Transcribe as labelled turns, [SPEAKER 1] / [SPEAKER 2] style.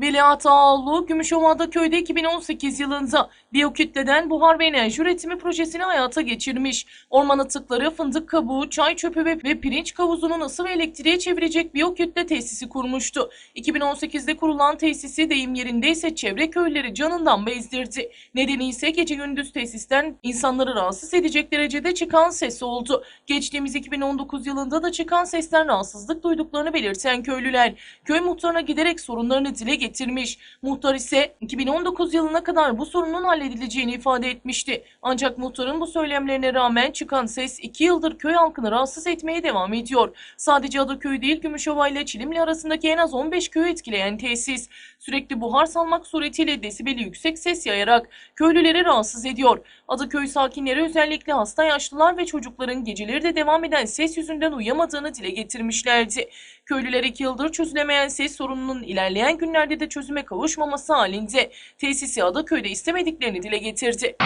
[SPEAKER 1] Veliaht Ağaoğlu, Gümüşova'da köyde 2018 yılında biyokütleden buhar ve enerji üretimi projesini hayata geçirmiş. Orman atıkları, fındık kabuğu, çay çöpü ve, ve pirinç kavuzunun ısı ve elektriğe çevirecek biyokütle tesisi kurmuştu. 2018'de kurulan tesisi deyim yerinde ise çevre köyleri canından bezdirdi. Nedeni ise gece gündüz tesisten insanları rahatsız edecek derecede çıkan ses oldu. Geçtiğimiz 2019 yılında da çıkan sesten rahatsızlık duyduklarını belirten köylüler köy muhtarına giderek sorunlarını dile getirmiş. Muhtar ise 2019 yılına kadar bu sorunun halledileceğini ifade etmişti. Ancak muhtarın bu söylemlerine rağmen çıkan ses 2 yıldır köy halkını rahatsız etmeye devam ediyor. Sadece Adaköy değil Gümüşova ile Çilimli arasındaki en az 15 köyü etkileyen tesis. Sürekli buhar salmak suretiyle desibeli yüksek ses yayarak köylüleri rahatsız ediyor. Adaköy sakinleri özellikle hasta yaşlılar ve çocukların geceleri de devam eden ses yüzünden uyuyamadığını dile getirmişlerdi. Köylüler iki yıldır çözülemeyen ses sorununun ilerleyen günlerde de çözüme kavuşmaması halinde tesisi Adaköy'de istemediklerini dile getirdi.